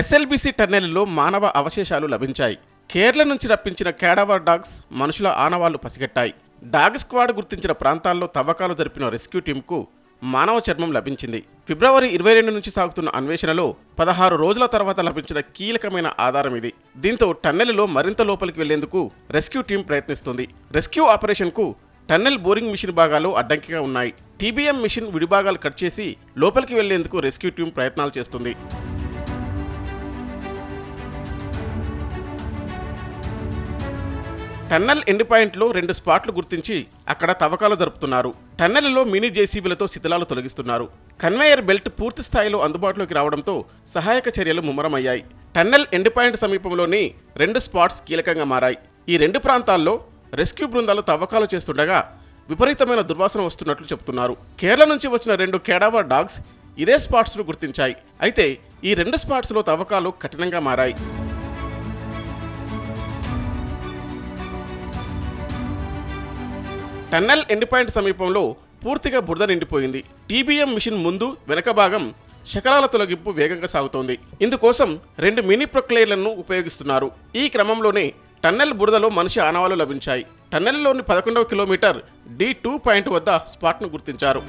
SLBC టన్నెల్లో మానవ అవశేషాలు లభించాయి. కేరళ నుంచి రప్పించిన కేడావర్ డాగ్స్ మనుషుల ఆనవాళ్ళు పసిగట్టాయి. డాగ్ స్క్వాడ్ గుర్తించిన ప్రాంతాల్లో తవ్వకాలు జరిపిన రెస్క్యూ టీంకు మానవ చర్మం లభించింది. ఫిబ్రవరి ఇరవై రెండు నుంచి సాగుతున్న అన్వేషణలో పదహారు రోజుల తర్వాత లభించిన కీలకమైన ఆధారం ఇది. దీంతో టన్నెల్లో మరింత లోపలికి వెళ్ళేందుకు రెస్క్యూ టీం ప్రయత్నిస్తుంది. రెస్క్యూ ఆపరేషన్కు టన్నెల్ బోరింగ్ మిషన్ భాగాలు అడ్డంకిగా ఉన్నాయి. టీబీఎం మిషన్ విడిభాగాలు కట్ చేసి లోపలికి వెళ్ళేందుకు రెస్క్యూ టీం ప్రయత్నాలు చేస్తుంది. టన్నెల్ ఎండ్ పాయింట్లో రెండు స్పాట్లు గుర్తించి అక్కడ తవ్వకాలు జరుపుతున్నారు. టన్నెల్లో మినీ జేసీబీలతో శిథిలాలు తొలగిస్తున్నారు. కన్వేయర్ బెల్ట్ పూర్తి స్థాయిలో అందుబాటులోకి రావడంతో సహాయక చర్యలు ముమ్మరమయ్యాయి. టన్నెల్ ఎండ్ పాయింట్ సమీపంలోని రెండు స్పాట్స్ కీలకంగా మారాయి. ఈ రెండు ప్రాంతాల్లో రెస్క్యూ బృందాలు తవ్వకాలు చేస్తుండగా విపరీతమైన దుర్వాసన వస్తున్నట్లు చెబుతున్నారు కేరళ నుంచి వచ్చిన రెండు కేడావర్ డాగ్స్ ఇదే స్పాట్స్ను గుర్తించాయి. అయితే ఈ రెండు స్పాట్స్లో తవ్వకాలు కఠినంగా మారాయి. టన్నెల్ ఎండ్ పాయింట్ సమీపంలో పూర్తిగా బురద నిండిపోయింది. టీబీఎం మిషన్ ముందు వెనక భాగం శకలాల తొలగింపు వేగంగా సాగుతోంది. ఇందుకోసం రెండు మినీ ప్రొక్లేయర్లను ఉపయోగిస్తున్నారు. ఈ క్రమంలోనే టన్నెల్ బురదలో మనిషి ఆనవాలు లభించాయి. టన్నెల్లోని పదకొండవ కిలోమీటర్ డి టూ పాయింట్ వద్ద స్పాట్ను గుర్తించారు.